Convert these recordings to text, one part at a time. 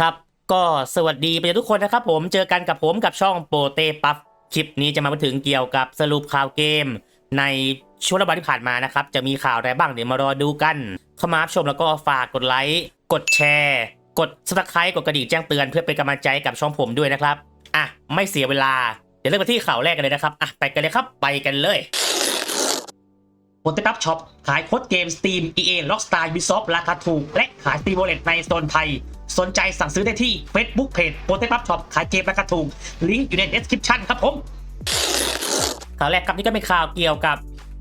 ครับก็สวัสดีไปทุกคนนะครับผมเจอกันกับผมกับช่องโปเตปัฟคลิปนี้จะมาพูดถึงเกี่ยวกับสรุปข่าวเกม ในช่วงระบาดที่ผ่านมานะครับ จะมีข่าวอะไรบ้างเดี๋ยวมารอดูกัน เข้ามาชมแล้วก็ฝากกดไลค์กดแชร์ กด subscribe กดกระดิ่งแจ้งเตือนเพื่อเป็นกำลังใจกับช่องผมด้วยนะครับอะไม่เสียเวลา เดี๋ยวเริ่มกันที่ข่าวแรกกันเลยนะครับอะไปกันเลยครับไปกันเลย โปเตปับช็อปขายโค้ดเกม Steam EA Rockstar Ubisoft ราคาถูก และขาย Steam Wallet ในโซนไทย สนใจสั่งซื้อได้ที่ Facebook Page โปเตปับช็อปขายเกมราคาถูก ลิงก์อยู่ใน description ครับผมข่าวแรกครับนี่ก็เป็นข่าวเกี่ยวกับ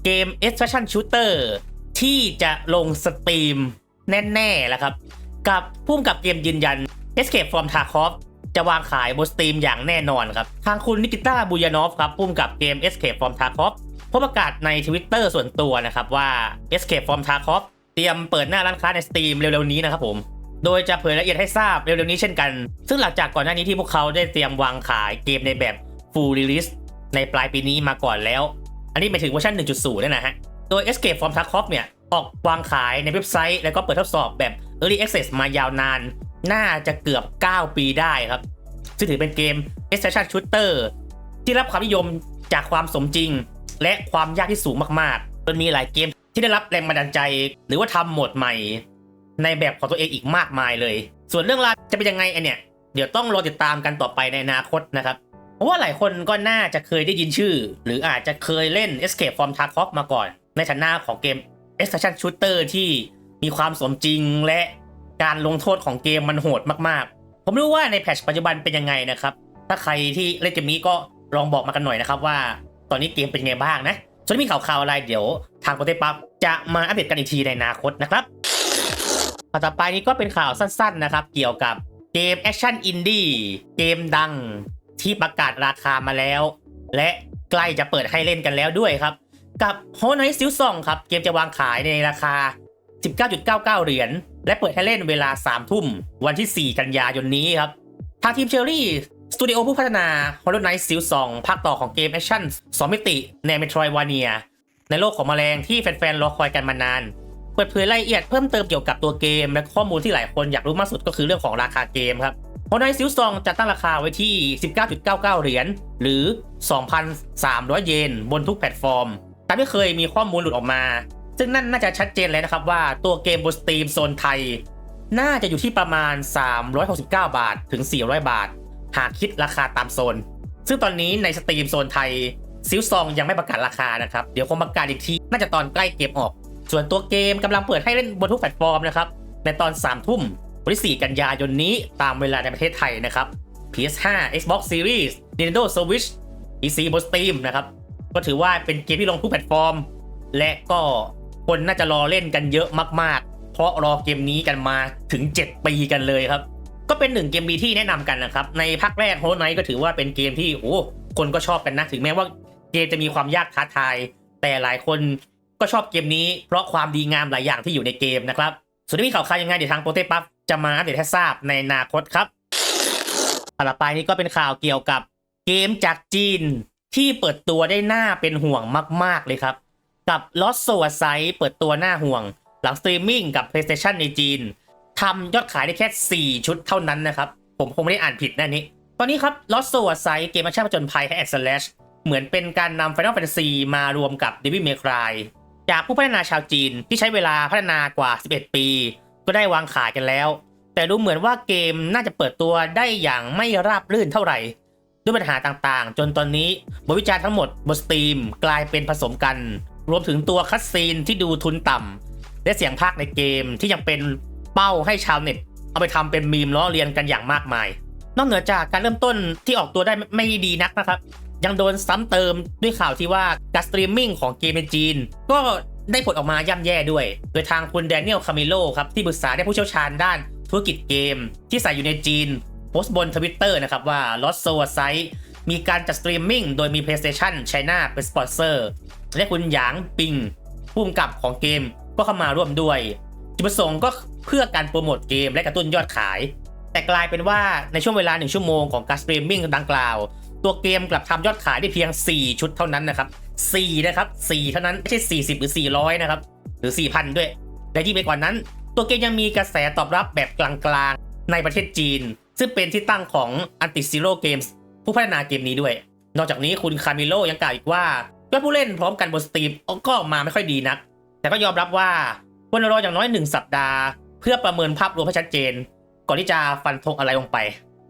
เกม Extraction Shooter ที่จะลงสตรีมแน่ๆแล้วครับ กับพุ่มกับเกมยืนยัน Escape from Tarkov จะวางขายบนสตรีมอย่างแน่นอนครับ ทางคุณนิกิต้าบูยานอฟครับพุ่มกับเกม Escape from Tarkov พบประกาศใน Twitter ส่วนตัวนะครับว่า Escape from Tarkov เตรียมเปิดหน้าร้านค้าใน Steam เร็วๆนี้นะครับผม โดยจะเผยรายละเอียดให้ทราบเร็วๆนี้เช่นกัน ซึ่งหลังจากก่อนหน้านี้ที่พวกเขาได้เตรียมวางขายเกมในแบบ Full Release ในปลายปีนี้มาก่อนแล้ว อันนี้หมายถึงเวอร์ชัน1.0นั่นนะฮะ โดย Escape from Tarkov เนี่ยออกวางขายในเว็บไซต์ แล้วก็เปิดทดสอบแบบ Early Access มายาวนาน น่าจะเกือบ 9 ปีได้ครับ ซึ่งถือเป็นเกม Extraction Shooter ที่รับความนิยมจากความสมจริง และความยากที่สูงมากๆจนมีหลายเกมที่ได้รับแรงบันดาลใจ หรือว่าทำโหมดใหม่ ในแบบของตัวเองอีกมากมายเลย ส่วนเรื่องราวจะเป็นยังไงอันเนี่ย เดี๋ยวต้องรอติดตามกันต่อไปในอนาคตนะครับ เพราะว่าหลายคนก็น่าจะเคยได้ยินชื่อ หรืออาจจะเคยเล่น Escape from Tarkov มาก่อน ในฐานะของเกม Extraction Shooter ที่มีความสมจริงและการลงโทษของเกมมันโหดมากๆ ผมไม่รู้ว่าในแพทช์ปัจจุบันเป็นยังไงนะครับ ถ้าใครที่เล่นเกมนี้ก็ลองบอกมากันหน่อยนะครับว่า ตอนนี้เกมเป็นไงบ้างนะส่วนที่มีข่าวๆอะไรเดี๋ยวทางโปรเตปับจะมาอัปเดตกันอีกทีในอนาคตนะครับข่าวต่อไปนี้ก็เป็นข่าวสั้นๆนะครับ เกี่ยวกับเกมแอคชั่นอินดี้เกมดังที่ประกาศราคามาแล้ว และใกล้จะเปิดให้เล่นกันแล้วด้วยครับ กับ h o n i g h t Still Song ครับ เกมจะวางขายในราคา 19.99 เหรียญและเปิดให้เล่นเวลา 3 ทุ่ม วันที่ 4 กันยายนนี้ครับ ทางทีมเชอรี่ สตูดิโอผู้พัฒนา Hollow Knight Still Song ภาคต่อของเกมแอคชั่น2มิติใน Metroidvania ในโลกของแมลงที่แฟนๆ รอคอยกันมานาน เปิดเผยรายละเอียดเพิ่มเติมเกี่ยวกับตัวเกม และข้อมูลที่หลายคนอยากรู้มากสุดก็คือเรื่องของราคาเกมครับ Hollow Knight Still Song จะตั้งราคาไว้ที่ 19.99 เหรียญหรือ 2,300 เยน บนทุกแพลตฟอร์ม ตามที่เคยมีข้อมูลหลุดออกมา ซึ่งนั่นน่าจะชัดเจนแล้วนะครับว่าตัวเกมบนสตรีมโซนไทย น่าจะอยู่ที่ประมาณ 369 บาทถึง 400 บาท หากคิดราคาตามโซน ซึ่งตอนนี้ในสตรีมโซนไทยซิลซองยังไม่ประกาศราคานะครับ เดี๋ยวคงประกาศอีกที น่าจะตอนใกล้เกมออก ส่วนตัวเกมกำลังเปิดให้เล่นบนทุกแพลตฟอร์มนะครับ ในตอน 3 ทุ่มวันที่4กันยายนนี้ตามเวลาในประเทศไทยนะครับ PS5 Xbox Series Nintendo Switch PC บน Steam นะครับ ก็ถือว่าเป็นเกมที่ลงทุกแพลตฟอร์ม และก็คนน่าจะรอเล่นกันเยอะมาก ๆ เพราะรอเกมนี้กันมาถึง 7 ปีกันเลยครับ ก็เป็นหนึ่งเกมบีที่แนะนำกันนะครับ ในภาคแรกโฮไนก็ถือว่าเป็นเกมที่โอ้คนก็ชอบกันนะ ถึงแม้ว่าเกมจะมีความยากท้าทาย แต่หลายคนก็ชอบเกมนี้ เพราะความดีงามหลายอย่างที่อยู่ในเกมนะครับ ส่วนที่มีข่าวคราวยังไงเดี๋ยวทางโปรเตปัฟจะมาอัปเดตให้ทราบในอนาคตครับต่อไปนี้ก็เป็นข่าวเกี่ยวกับเกมจากจีนที่เปิดตัวได้หน้าเป็นห่วงมาก ๆ เลยครับ กับ Lost Soul s i เปิดตัวหน้าห่วง หลังสตรีมมิ่งกับ PlayStation ในจีน ทำยอดขายได้แค่ 4 ชุดเท่านั้นนะครับ ผมคงไม่ได้อ่านผิดแนะนี้ ตอนนี้ครับ Lost Souls เกมแอคชั่นผจญภัยให้แอดสแลชเหมือนเป็นการนำ Final Fantasy มารวมกับ Devil May Cry จากผู้พัฒนาชาวจีนที่ใช้เวลาพัฒนากว่า 11 ปี ก็ได้วางขายกันแล้ว แต่ดูเหมือนว่าเกมน่าจะเปิดตัวได้อย่างไม่ราบรื่นเท่าไหร่ ด้วยปัญหาต่างๆ จนตอนนี้บทวิจารณ์ทั้งหมดบนสตรีมกลายเป็นผสมกัน รวมถึงตัวคัตซีนที่ดูทุนต่ำและเสียงภาคในเกมที่ยังเป็น เป้าให้ชาวเน็ต เอาไปทำเป็นมีมล้อเลียนกันอย่างมากมาย นอกเหนือจากการเริ่มต้นที่ออกตัวได้ไม่ดีนักนะครับ ยังโดนซ้ำเติมด้วยข่าวที่ว่าการสตรีมมิ่งของเกมในจีน ก็ได้ผลออกมาย่ำแย่ด้วย โดยทางคุณแดเนียลคามิโลครับที่ปรึกษาได้ผู้เชี่ยวชาญด้านธุรกิจเกม ที่ใส่อยู่ในจีนโพสต์บนทวิตเตอร์นะครับว่า Lost Soul Aside มีการจัดสตรีมมิ่งโดยมี PlayStation China เป็นสปอนเซอร์ และคุณหยางปิงผู้กำกับของเกมก็เข้ามาร่วมด้วย จุดประสงค์ก็เพื่อการโปรโมทเกมและกระตุ้นยอดขาย แต่กลายเป็นว่าในช่วงเวลา 1 ชั่วโมงของการสตรีมมิ่งดังกล่าว ตัวเกมกลับทำยอดขายได้เพียง 4 ชุดเท่านั้นนะครับ 4 นะครับ 4 เท่านั้นไม่ใช่ 40 หรือ 400 นะครับ หรือ 4,000 ด้วย และที่ไปกว่านั้น ตัวเกมยังมีกระแสตอบรับแบบกลางๆ ในประเทศจีน ซึ่งเป็นที่ตั้งของ Anti Zero Games ผู้พัฒนาเกมนี้ด้วย นอกจากนี้คุณคามิโลยังกล่าวอีกว่ายอดผู้เล่นพร้อมกันบนสตรีมก็มาไม่ค่อยดีนัก แต่ก็ยอมรับว่า ควรรออย่างน้อยหนึ่งสัปดาห์ เพื่อประเมินภาพรวมให้ชัดเจน ก่อนที่จะฟันธงอะไรลงไป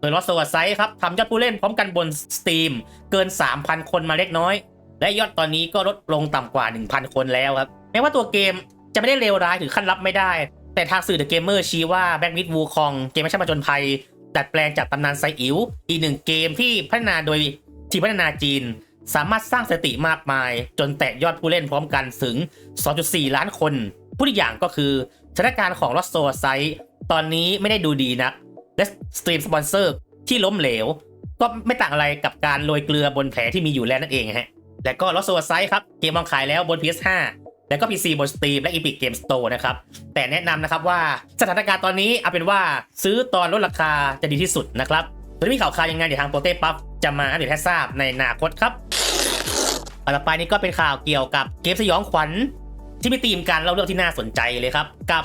โดยลอสโซไซครับทำยอดผู้เล่นพร้อมกันบนสตรีมเกิน 3,000 คนมาเล็กน้อย และยอดตอนนี้ก็ลดลงต่ำกว่า 1,000 คนแล้วครับแม้ว่าตัวเกมจะไม่ได้เลวร้ายถึงขั้นรับไม่ได้ แต่ทางสื่อ The Gamer ชี้ว่าแบ็กมิดวูคองเกมแอคชั่นผจญภัยดัดแปลงจากตำนานไซอิ๋วอีกหนึ่งเกมที่พัฒนาโดยทีมพัฒนาจีน สามารถสร้างสติมากมาย จนแตะยอดผู้เล่นพร้อมกันถึง 2.4 ล้านคน พูดอีกอย่างก็คือสถานการณ์ของ Lost Soul Site ตอนนี้ไม่ได้ดูดีนัก และสตรีมสปอนเซอร์ที่ล้มเหลว ก็ไม่ต่างอะไรกับการโรยเกลือบนแผลที่มีอยู่แล้วนั่นเองฮะและก็ Lost Soul Site ครับ เกมวางขายแล้วบน PS5 แล้วก็ PC บน Steam และ Epic Game Store นะครับ แต่แนะนำนะครับว่าสถานการณ์ตอนนี้เอาเป็นว่าซื้อตอนลดราคาจะดีที่สุดนะครับส่วนที่มีข่าวคราวยังไงเดี๋ยวทางโปรเต้ปั๊บจะมาอัปเดตให้ทราบในอนาคตครับต่อไปนี้ก็เป็นข่าวเกี่ยวกับเกมสยองขวัญ ที่มีธีมการเล่าเรื่องที่น่าสนใจเลยครับ กับ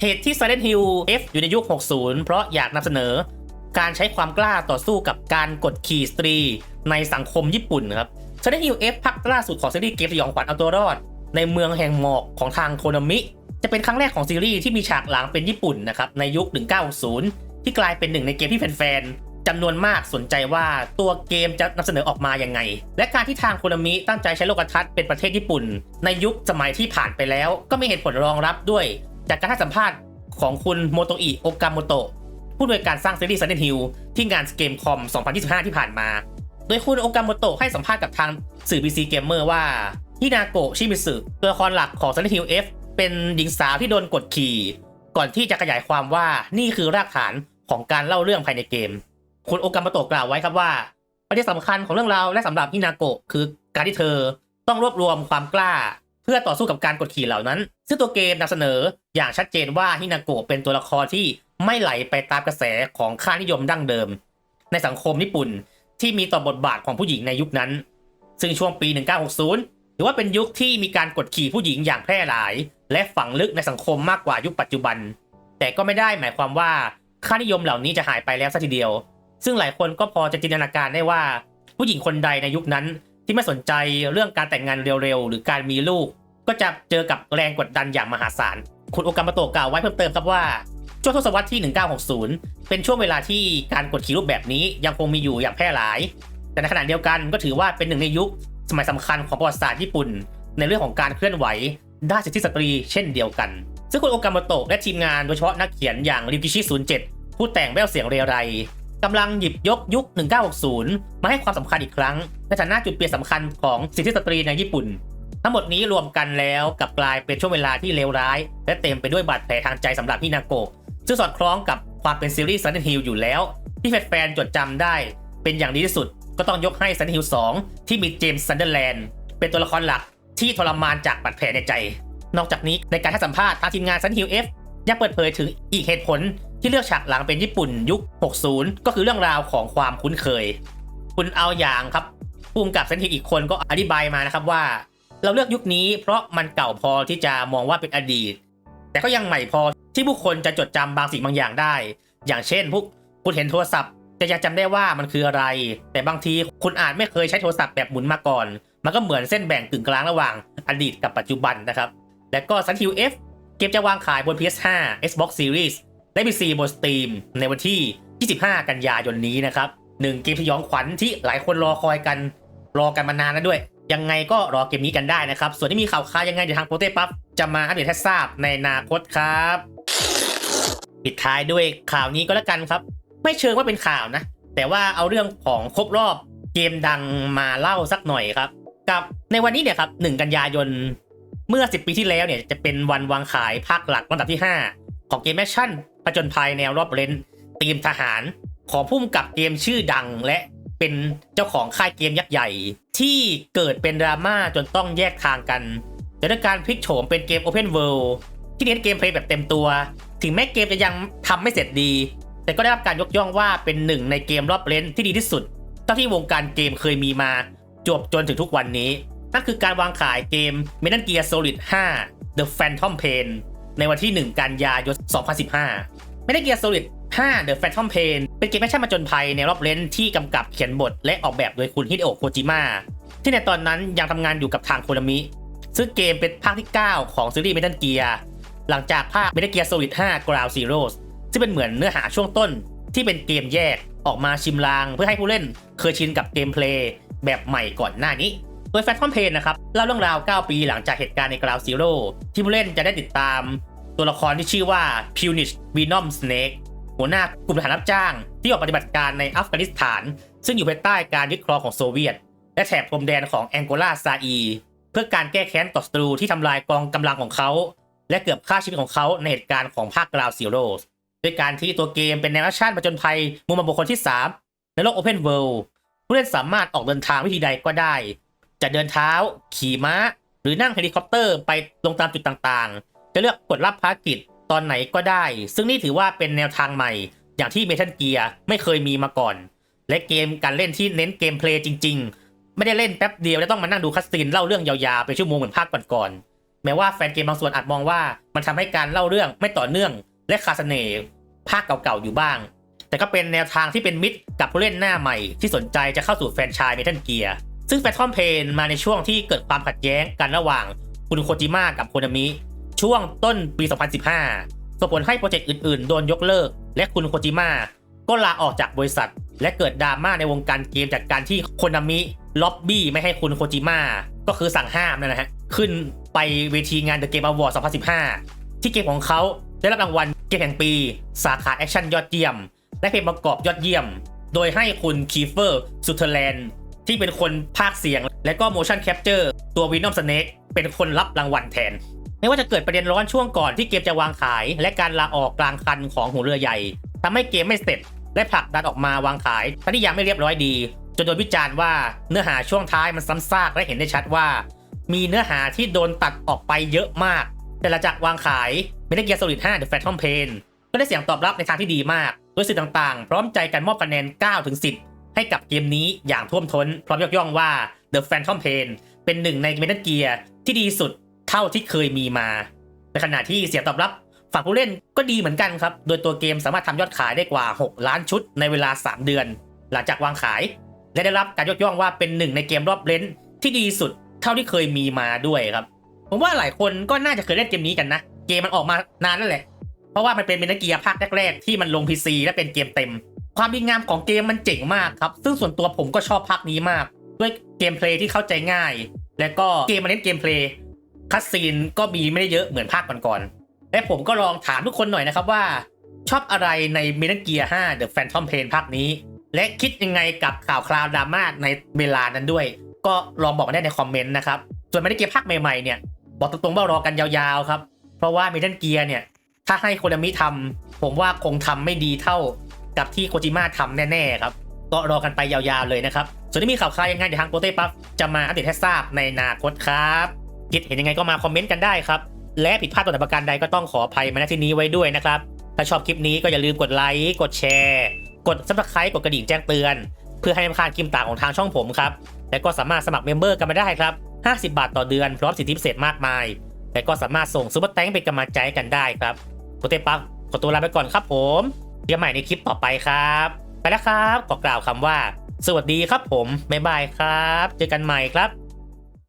เหตุที่ Silent Hill F อยู่ในยุค 60 เพราะอยากนำเสนอ การใช้ความกล้าต่อสู้กับการกดขี่สตรี ในสังคมญี่ปุ่นครับ Silent Hill F ภาคล่าสุดของซีรีส์เกมสยองขวัญเอาตัวรอด ในเมืองแห่งหมอกของทางโคนมิ จะเป็นครั้งแรกของซีรีส์ที่มีฉากหลังเป็นญี่ปุ่นนะครับในยุค 1960 ที่กลายเป็นหนึ่งในเกมที่แฟน จำนวนมากสนใจว่าตัวเกมจะนำเสนอออกมายังไง และการที่ทางโคนามิตั้งใจใช้โลกทัศน์เป็นประเทศญี่ปุ่น ในยุคสมัยที่ผ่านไปแล้ว ก็มีเหตุผลรองรับด้วย จากการให้สัมภาษณ์ของคุณโมโตอิโอกาโมโตะผู้ดำนินการสร้างซีรีส์ Silent Hill ที่งานเกมคอม 2025 ที่ผ่านมา โดยคุณโอกาโมโตะให้สัมภาษณ์กับทางสื่อ PC Gamer ว่าฮินาโกะชิมิสึตัวละครหลักของ Silent Hill F เป็นหญิงสาวที่โดนกดขี่ ก่อนที่จะขยายความว่านี่คือรากฐานของการเล่าเรื่องภายในเกม คุณโอกาโมโตกล่าวไว้ครับว่าประเด็นสำคัญของเรื่องราวและสำหรับฮินาโกะคือการที่เธอต้องรวบรวมความกล้า เพื่อต่อสู้กับการกดขี่เหล่านั้น ซึ่งตัวเกมนำเสนออย่างชัดเจนว่าฮินาโกะเป็นตัวละครที่ไม่ไหลไปตามกระแสของค่านิยมดั้งเดิม ในสังคมญี่ปุ่นที่มีต่อบทบาทของผู้หญิงในยุคนั้น ซึ่งช่วงปี 1960 ถือว่าเป็นยุคที่มีการกดขี่ผู้หญิงอย่างแพร่หลาย และฝังลึกในสังคมมากกว่ายุคปัจจุบัน แต่ก็ไม่ได้หมายความว่าค่านิยมเหล่านี้จะหายไปแล้วสัทีเดียว ซึ่งหลายคนก็พอจะจินตนาการได้ว่า ผู้หญิงคนใดในยุคนั้นที่ไม่สนใจเรื่องการแต่งงานเร็วๆ หรือการมีลูก ก็จะเจอกับแรงกดดันอย่างมหาศาล คุณโอกามาโตะกล่าวไว้เพิ่มเติมครับว่า ช่วงทศวรรษที่ 1960 เป็นช่วงเวลาที่การกดขี่รูปแบบนี้ยังคงมีอยู่อย่างแพร่หลาย แต่ในขณะเดียวกันก็ถือว่าเป็นหนึ่งในยุคสมัยสำคัญของประวัติศาสตร์ญี่ปุ่น ในเรื่องของการเคลื่อนไหวด้านสิทธิสตรีเช่นเดียวกัน ซึ่งคุณโอกามาโตะและทีมงานโดยเฉพาะนักเขียนอย่างริวกิชิ 07 ผู้แต่งแววเสียงเรไร กำลังหยิบยกยุค 1960 มาให้ความสำคัญอีกครั้งในฐานะจุดเปลี่ยนสำคัญของสิทธิสตรีในญี่ปุ่น ทั้งหมดนี้รวมกันแล้วกลับกลายเป็นช่วงเวลาที่เลวร้าย และเต็มไปด้วยบาดแผลทางใจสำหรับฮินาโกะซึ่งสอดคล้องกับความเป็นซีรีส์ Silent Hill อยู่แล้ว ที่แฟนๆจดจำได้ เป็นอย่างดีที่สุดก็ต้องยกให้ Silent Hill 2ที่มีเจมส์ซันเดอร์แลนด์เป็นตัวละครหลักที่ทรมานจากบาดแผลในใจ นอกจากนี้ในการให้สัมภาษณ์ทางทีมงาน Silent Hill F ยังเปิดเผยถึงอีกเหตุผล ที่เลือกฉากหลังเป็นญี่ปุ่นยุค 60 ก็คือเรื่องราวของความคุ้นเคย คุณเอาอย่างครับภูมิกับ Silent Hill อีกคนก็อธิบายมานะครับว่า เราเลือกยุคนี้เพราะมันเก่าพอที่จะมองว่าเป็นอดีต แต่ก็ยังใหม่พอที่ผู้คนจะจดจำบางสิ่งบางอย่างได้ อย่างเช่นพวกคุณเห็นโทรศัพท์จะยังจำได้ว่ามันคืออะไร แต่บางทีคุณอาจไม่เคยใช้โทรศัพท์แบบหมุนมาก่อน มันก็เหมือนเส้นแบ่งกึ่งกลางระหว่างอดีตกับปัจจุบันนะครับ และก็ Silent Hill F เกมจะวางขายบน PS5 Xbox Series และ PC บน Steam ในวันที่ 25 กันยายนนี้นะครับหนึ่งเกมที่ย้อนขวัญที่หลายคนรอคอยกันรอกันมานานแล้วด้วย ยังไงก็รอเกมนี้กันได้นะครับ ส่วนที่มีข่าวคราวยังไงเดี๋ยวทางโปรเต้ปั๊บจะมาอัปเดตให้ทราบในอนาคตครับปิดท้ายด้วยข่าวนี้ก็แล้วกันครับ ไม่เชิงว่าเป็นข่าวนะ แต่ว่าเอาเรื่องของครบรอบเกมดังมาเล่าสักหน่อยครับ กับในวันนี้เนี่ยครับ 1 กันยายนเมื่อ 10 ปีที่แล้วเนี่ยจะเป็นวันวางขายภาคหลักลำดับที่ 5 ของเกมแอคชั่น จญภัยแนวรอบเลนทีมทหารของพุ่มกับเกมชื่อดังและเป็นเจ้าของค่ายเกมยักษ์ใหญ่ ที่เกิดเป็นดราม่าจนต้องแยกทางกันแต่ด้วยการพลิกโฉมเป็นเกม Open World ที่เน้นเกมเพลย์แบบเต็มตัว ถึงแม้เกมจะยังทำไม่เสร็จดี แต่ก็ได้รับการยกย่องว่าเป็นหนึ่งในเกมรอบเลนที่ดีที่สุดเท่าที่วงการเกมเคยมีมาจบจนถึงทุกวันนี้ นั่นคือการวางขายเกม Metal Gear Solid 5 The Phantom Pain ในวันที่ 1 กันยายน 2015 Metal Gear Solid 5 The Phantom Pain เป็นเกมแอคชั่นมาจนภัยในรอบเลนที่กำกับเขียนบทและออกแบบโดยคุณฮิเดโอะโคจิมะที่ในตอนนั้นยังทำงานอยู่กับทางโคนามิ ซึ่งเกมเป็นภาคที่ 9 ของซีรีส์ Metal Gear หลังจากภาค Metal Gear Solid 5 Ground Zeroes ซึ่งเป็นเหมือนเนื้อหาช่วงต้นที่เป็นเกมแยกออกมาชิมลางเพื่อให้ผู้เล่น เคยชินกับเกมเพลย์แบบใหม่ก่อนหน้านี้ โดย Phantom Pain นะครับเล่าเรื่องราว 9 ปีหลังจากเหตุการณ์ใน Ground Zero ที่ผู้เล่นจะได้ติดตาม ตัวละครที่ชื่อว่า Punish Venom Snake หัวหน้ากลุ่มทหารรับจ้าง ที่ออกปฏิบัติการในอัฟกานิสถาน ซึ่งอยู่ภายใต้การยึดครองของโซเวียต และแถบพรมแดนของแองโกลาซาอีเพื่อการแก้แค้นต่อศัตรูที่ทำลายกองกำลังของเขา และเกือบฆ่าชีวิตของเขาในเหตุการณ์ของภาคกราวซีโร่ด้วยการที่ตัวเกมเป็นแนวแอคชั่นประจนภัยมุมมองบุคคลที่ 3 ในโลก Open World ผู้เล่นสามารถออกเดินทางวิธีใดก็ได้ จะเดินเท้า ขี่ม้า หรือนั่งเฮลิคอปเตอร์ไปลงตามจุดต่างๆ จะเลือกกดรับภารกิจตอนไหนก็ได้ ซึ่งนี่ถือว่าเป็นแนวทางใหม่ อย่างที่เมทัลเกียร์ไม่เคยมีมาก่อน และเกมการเล่นที่เน้นเกมเพลย์จริง ๆ ไม่ได้เล่นแป๊บเดียวแล้วต้องมานั่งดูคัสซีนเล่าเรื่องยาวๆเป็นชั่วโมงเหมือนภาคก่อนๆ แม้ว่าแฟนเกมบางส่วนอาจมองว่ามันทำให้การเล่าเรื่องไม่ต่อเนื่อง และขาดเสน่ห์ภาคเก่าๆอยู่บ้าง แต่ก็เป็นแนวทางที่เป็นมิตรกับผู้เล่นหน้าใหม่ ที่สนใจจะเข้าสู่แฟรนไชส์เมทัลเกียร์ ซึ่งแฟททอมเพนมาในช่วงที่เกิดความขัดแย้งกันระหว่างคุณโคจิมะกับโคนามิช่วงต้นปี 2015 ส่งผลให้โปรเจกต์อื่นๆ โดนยกเลิก และคุณโคจิมะก็ลาออกจากบริษัท และเกิดดราม่าในวงการเกมจากการที่โคนามิล็อบบี้ไม่ให้คุณโคจิมะก็คือสั่งห้ามนั่นนะฮะ ขึ้นไปเวทีงาน The Game Award 2015 ที่เกมของเขาได้รับรางวัลเกมแห่งปี สาขาแอคชั่นยอดเยี่ยม และเพลงประกอบยอดเยี่ยม โดยให้คุณคีเฟอร์สุเทอร์แลนด์ ที่เป็นคนพากย์เสียง และก็ motion capture ตัววินอมสเนกเป็นคนรับรางวัลแทน ไม่ว่าจะเกิดประเด็นร้อนช่วงก่อนที่เกมจะวางขาย และการลาออกกลางคันของหัวเรือใหญ่ทำให้เกมไม่เสร็จ และผลักดันออกมาวางขายทั้งที่ยังไม่เรียบร้อยดี จนโดนวิจารณ์ว่าเนื้อหาช่วงท้ายมันซ้ำซากและเห็นได้ชัดว่า มีเนื้อหาที่โดนตัดออกไปเยอะมาก แต่หลังจากวางขาย Metal Gear Solid 5 The Phantom Pain ก็ได้เสียงตอบรับในทางที่ดีมาก โดยสื่อต่างๆ พร้อมใจกันมอบคะแนน 9 ถึง 10 ให้กับเกมนี้อย่างท่วมท้น พร้อมยกย่องว่า The Phantom Pain เป็นหนึ่งใน Metal Gear ที่ดีสุดเท่าที่เคยมีมา ในขณะที่เสียงตอบรับฝั่งผู้เล่นก็ดีเหมือนกันครับ โดยตัวเกมสามารถทำยอดขายได้กว่า 6 ล้านชุดในเวลา 3 เดือน หลังจากวางขาย และได้รับการยกย่องว่าเป็นหนึ่งในเกมรอบเลนที่ดีสุดเท่าที่เคยมีมาด้วยครับ ผมว่าหลายคนก็น่าจะเคยเล่นเกมนี้กันนะ เกมมันออกมานานแล้วแหละ เพราะว่ามันเป็นเมนเกียร์ภาคแรกๆที่มันลง PC และเป็นเกมเต็ม ความดีงามของเกมมันเจ๋งมากครับ ซึ่งส่วนตัวผมก็ชอบภาคนี้มาก ด้วยเกมเพลย์ที่เข้าใจง่าย และก็เกมมันเน้นเกมเพลย์คัสซีนก็มีไม่ได้เยอะเหมือนภาคก่อนๆและผมก็ลองถามทุกคนหน่อยนะครับว่า ชอบอะไรในเมนเกียร์5 The Phantom Pain ภาคนี้ และคิดยังไงกับข่าวคราวดราม่าในเวลานั้นด้วย ก็ลองบอกมาได้ในคอมเมนต์นะครับ ส่วนเมนเกียร์ภาคใหม่ๆเนี่ยบอกตรงๆว่ารอกันยาวๆครับ เพราะว่าเมทัลเกียร์เนี่ยถ้าให้โคนามิทำผมว่าคงทำไม่ดีเท่า กับที่โคจิมะทำแน่ๆครับ ก็รอกันไปยาวๆเลยนะครับ ส่วนที่มีข่าวคราวยังไงเดี๋ยวทางโปรเต้ปั๊บจะมาอัปเดตให้ทราบในอนาคตครับคิดเห็นยังไงก็มาคอมเมนต์กันได้ครับ และผิดพลาดตัวไหนประการใดก็ต้องขออภัยมาณที่นี้ไว้ด้วยนะครับ ถ้าชอบคลิปนี้ก็อย่าลืมกดไลค์กดแชร์ กด subscribe กดกระดิ่งแจ้งเตือน เพื่อให้ไม่พลาดคลิปต่างของทางช่องผมครับและก็สามารถสมัครเมมเบอร์กันมาได้ครับ50 บาทต่อเดือนพร้อมสิทธิพิเศษมากมาย และก็สามารถส่งซุปเปอร์แตงเป็นกำลังใจกันได้ครับโปเต้ปั๊บขอตัวลาไปก่อนครับผม จอกันใหม่ในคลิปต่อไปครับ ไปแล้วครับขอกล่าวคำว่า สวัสดีครับผมบ๊ายบายครับ เจอกันใหม่ครับ